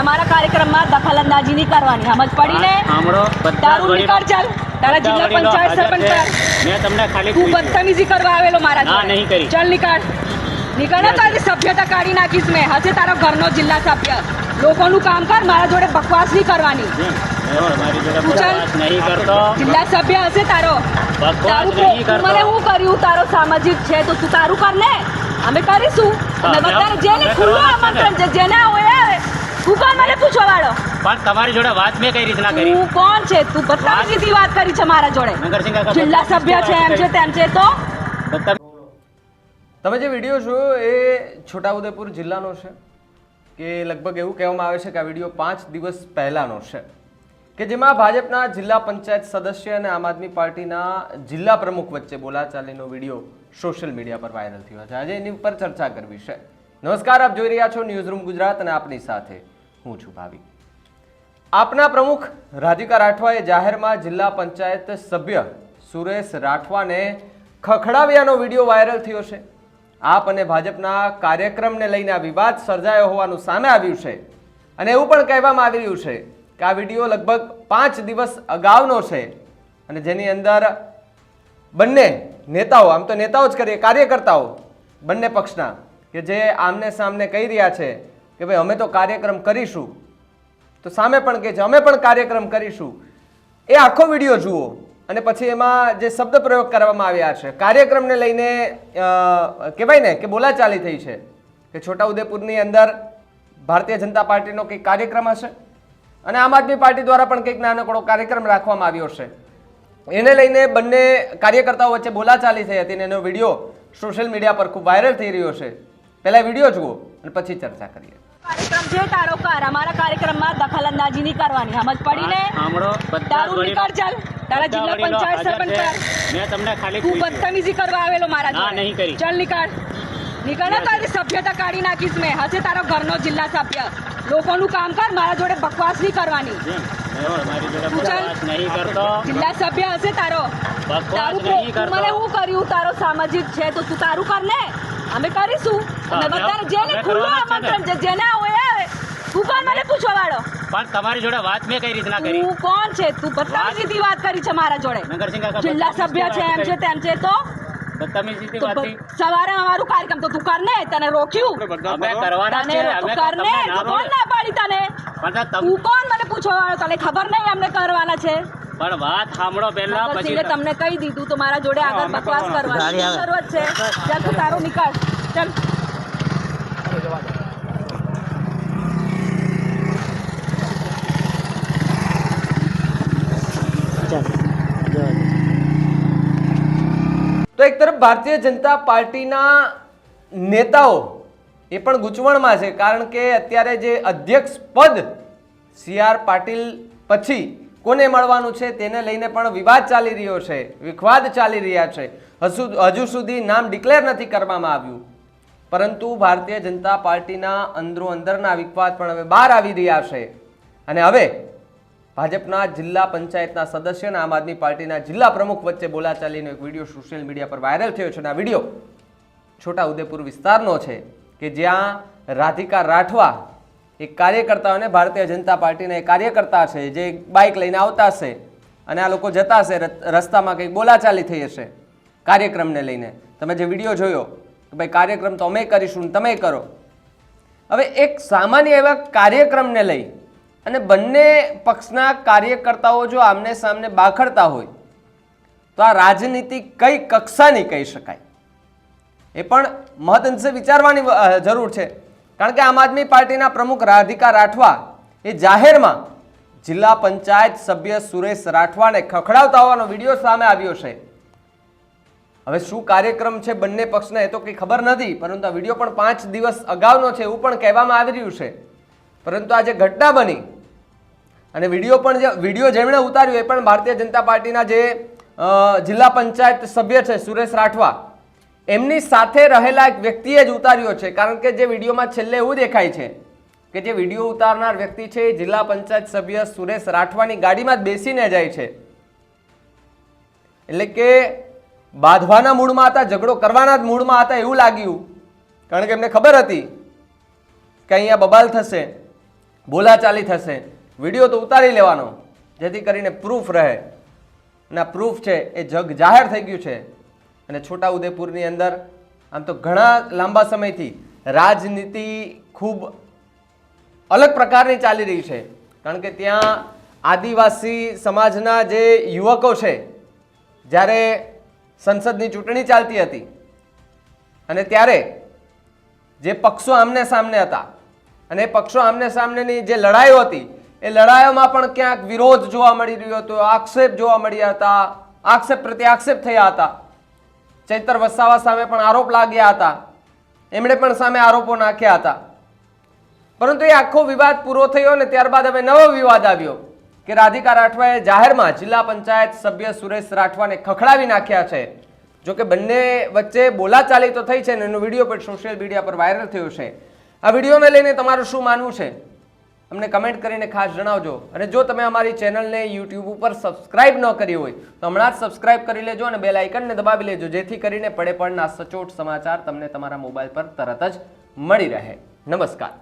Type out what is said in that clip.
અમારા કાર્યક્રમમાં દખલ અંદાજી નહીં કરવાની સમજ પડી ને તારું નીકળ ચાલ. તારા જિલ્લા પંચાયત સરપંચ મેં તમને ખાલી તું બદતમીજી કરવા આવેલો મારા ના, નહીં કરી. ચાલ નીકળ. નીકળ ને તારી સભ્યતા કાઢી નાખીશ મેં. હશે તારો ઘરનો જિલ્લા સભ્ય. લોકોનું કામ કર મારા જોડે બકવાસ નહીં કરવાની. જિલ્લા સભ્ય હશે તારો. તારું મને હું કર્યું? તારો સામાજિક છે તો તું તારું કર ને. અમે કરીશું. અમે- બધાને જેને ખુલ્લું. આમંત્રણ છે જેને હોય તું કોણ? મને પૂછવા વાળો. પણ તમારી જોડે વાત મેં કઈ રીતના કરી? તું કોણ છે? તું બદતમીજીથી વાત કરી છે મારા જોડે. નગરસિંહ કાકા જિલ્લા સભ્ય છે એમ છે તેમ છે તો? તમે જે વીડિયો જોયો એ છોટાઉદેપુર જિલ્લાનો છે કે લગભગ એવું કહેવામાં આવે છે કે આ વીડિયો પાંચ દિવસ પહેલાંનો છે કે જેમાં ભાજપના જિલ્લા પંચાયત સદસ્ય અને આમ આદમી પાર્ટીના જિલ્લા પ્રમુખ વચ્ચે બોલાચાલીનો વીડિયો સોશિયલ મીડિયા પર વાયરલ થયો છે. આજે એની ઉપર ચર્ચા કરવી છે. નમસ્કાર આપ જોઈ રહ્યા છો ન્યૂઝ રૂમ ગુજરાત અને આપની સાથે હું છું ભાવિ. આપના પ્રમુખ રાધિકા રાઠવાએ જાહેરમાં જિલ્લા પંચાયત સભ્ય સુરેશ રાઠવાને ખખડાવ્યાનો વીડિયો વાયરલ થયો છે. આપ અને ભાજપના કાર્યક્રમને લઈને આ વિવાદ સર્જાયો હોવાનું સામે આવ્યું છે. અને એવું પણ કહેવામાં આવી રહ્યું છે કે આ વીડિયો લગભગ પાંચ દિવસ અગાઉનો છે. અને જેની અંદર બંને નેતાઓ, આમ તો નેતાઓ જ કરીએ, કાર્યકર્તાઓ બંને પક્ષના, કે જે આમને સામને કહી રહ્યા છે કે ભાઈ અમે તો કાર્યક્રમ કરીશું. તો સામે પણ કહે છે, અમે પણ કાર્યક્રમ કરીશું. એ આખો વીડિયો જુઓ. અને પછી એમાં જે શબ્દ પ્રયોગ કરવામાં આવ્યા છે, કાર્યક્રમને લઈને કહેવાય ને કે બોલાચાલી થઈ છે. કે છોટાઉદેપુરની અંદર ભારતીય જનતા પાર્ટીનો કંઈક કાર્યક્રમ હશે? અને આમ આદમી પાર્ટી દ્વારા પણ કંઈક નાનકડો કાર્યક્રમ રાખવામાં આવ્યો છે. એને લઈને બંને કાર્યકર્તાઓ વચ્ચે બોલાચાલી થઈ હતી અને એનો વીડિયો સોશિયલ મીડિયા પર ખૂબ વાયરલ થઈ રહ્યો છે. પહેલાં વીડિયો જુઓ અને પછી ચર્ચા કરીએ. કાર્યક્રમ છે તારો કર. અમારા કાર્યક્રમમાં દખલ અંદાજી નહીં કરવાની સમજ પડી ને તારું નીકળ ચાલ. તારા જિલ્લા પંચાયત સરપંચ. મેં તમને ખાલી તું બદતમીજી કરવા આવેલો મારા ના, નહીં કરી. ચાલ નીકળ. નીકળ તારી સભ્યતા કાઢી નાખીશ મેં. હશે તારો ઘરનો જિલ્લા સભ્ય. લોકોનું કામ કર મારા જોડે બકવાસ નહીં કરવાની. જિલ્લા સભ્ય હશે તારો. મને હું કર્યું? તારો સામાજિક છે તો તું તારું કર ને. અમે કરીશું. અમે- જેને ખુલ્લું. આમંત્રણ છે જેને તું કોણ મને પૂછવા વાળો. પણ તમારી જોડે વાત મેં કઈ રીતના કરી? તું કોણ છે? તું બદતમીજીથી વાત કરી છે મારા જોડે. નગરસિંહ કાકા જિલ્લા સભ્ય છે એમ છે તેમ છે તો? બદતમીજીથી તો વાત બ- સવારે અમારું કાર્યક્રમ તો તું કર ને તને રોક્યું. અમે કરવાના છે અમે કર ને તમને કોણ ના પાડી તને? તું કોણ મને પૂછવા વાળો? તને ખબર નહીં અમને કરવાના છે? પણ વાત સાંભળો પહેલા પછી તમને કહી દીધું તો મારા જોડે આગળ બકવાસ કરવાની. જરૂરત છે. ચાલ તું તારું નીકળ. ચાલ. એક તરફ ભારતીય જનતા પાર્ટીના નેતાઓ એ પણ ગૂંચવણમાં છે, કારણ કે અત્યારે જે અધ્યક્ષ પદ સી આર પાટીલ પછી કોને મળવાનું છે તેને લઈને પણ વિવાદ ચાલી રહ્યો છે, વિખવાદ ચાલી રહ્યા છે. હજુ હજુ સુધી નામ ડિક્લેર નથી કરવામાં આવ્યું. પરંતુ ભારતીય જનતા પાર્ટીના અંદરો અંદરના વિખવાદ પણ હવે બહાર આવી રહ્યા છે. અને હવે ભાજપના જિલ્લા પંચાયતના સદસ્ય અને આમ આદમી પાર્ટીના જિલ્લા પ્રમુખ વચ્ચે બોલાચાલીનો એક વીડિયો સોશિયલ મીડિયા પર વાયરલ થયો છે અને આ વીડિયો છોટા ઉદેપુર વિસ્તારનો છે કે જ્યાં રાધિકા રાઠવા એક કાર્યકર્તાઓને ભારતીય જનતા પાર્ટીના એક કાર્યકર્તા છે, જે બાઇક લઈને આવતા હશે અને આ લોકો જતા હશે રસ્તામાં કંઈક બોલાચાલી થઈ હશે કાર્યક્રમને લઈને. તમે જે વીડિયો જોયો કે ભાઈ કાર્યક્રમ તો અમે કરીશું તમે કરો. હવે એક સામાન્ય એવા કાર્યક્રમને લઈ અને બંને પક્ષના કાર્યકર્તાઓ જો આમને સામને બાખડતા હોય, તો આ રાજનીતિ કઈ કક્ષાની કહી શકાય? એ પણ મહદઅંશે વિચારવાની જરૂર છે. કારણ કે આમ આદમી પાર્ટીના પ્રમુખ રાધિકા રાઠવા એ જાહેરમાં જિલ્લા પંચાયત સભ્ય સુરેશ રાઠવાને ખખડાવતા હોવાનો વીડિયો સામે આવ્યો છે. હવે શું કાર્યક્રમ છે બંને પક્ષને એ તો કંઈ ખબર નથી, પરંતુ આ વીડિયો પણ પાંચ દિવસ અગાઉનો છે એવું પણ કહેવામાં આવી રહ્યું છે. પરંતુ આ જે ઘટના બની અને વીડિયો પણ જે વીડિયો જેમણે ઉતાર્યો એ પણ ભારતીય જનતા પાર્ટીના જે જિલ્લા પંચાયત સભ્ય છે સુરેશ રાઠવા, એમની સાથે રહેલા એક વ્યક્તિએ જ ઉતાર્યો છે. કારણ કે જે વિડીયોમાં છેલ્લે એવું દેખાય છે કે જે વીડિયો ઉતારનાર વ્યક્તિ છે એ જિલ્લા પંચાયત સભ્ય સુરેશ રાઠવાની ગાડીમાં જ બેસીને જાય છે. એટલે કે બાંધવાના મૂળમાં હતા, ઝઘડો કરવાના જ મૂડમાં હતા એવું લાગ્યું. કારણ કે એમને ખબર હતી કે અહીંયા બબાલ થશે, બોલાચાલી થશે. વીડિયો તો ઉતારી લેવાનો, જેથી કરીને પ્રૂફ રહે. અને આ પ્રૂફ છે એ જગ જાહેર થઈ ગયું છે. અને છોટાઉદેપુરની અંદર, આમ તો ઘણા લાંબા સમયથી રાજનીતિ ખૂબ અલગ પ્રકારની ચાલી રહી છે. કારણ કે ત્યાં આદિવાસી સમાજના જે યુવકો છે, જ્યારે સંસદની ચૂંટણી ચાલતી હતી, અને ત્યારે જે પક્ષો આમને સામને હતા, અને એ પક્ષો આમને સામનેની જે લડાઈઓ હતી એ લડાઈઓમાં પણ ક્યાંક વિરોધ જોવા મળી રહ્યો હતો, આક્ષેપ જોવા મળ્યા હતા, આક્ષેપ પ્રત્યે આક્ષેપ થયા હતા. ચૈતર વસાવા સામે પણ આરોપ લાગ્યા હતા. એમણે પણ સામે આરોપો નાખ્યા હતા. પરંતુ એ આખો વિવાદ પૂરો થયો અને ત્યારબાદ હવે નવો વિવાદ આવ્યો કે રાધિકા રાઠવાએ જાહેરમાં જિલ્લા પંચાયત સભ્ય સુરેશ રાઠવાને ખખડાવી નાખ્યા છે. જો કે બંને વચ્ચે બોલાચાલી તો થઈ છે અને એનો વીડિયો પણ સોશિયલ મીડિયા પર વાયરલ થયો છે. આ વિડીયોને લઈને તમારું શું માનવું છે? અમને કમેન્ટ કરીને ખાસ જણાવજો. અને જો તમે અમારી ચેનલને યુટ્યુબ ઉપર સબસ્ક્રાઇબ ન કરી હોય, તો હમણાં જ સબસ્ક્રાઇબ કરી લેજો અને બેલ આઇકનને દબાવી લેજો, જેથી કરીને પડે પડના સચોટ સમાચાર તમને તમારા મોબાઈલ પર તરત જ મળી રહે. નમસ્કાર.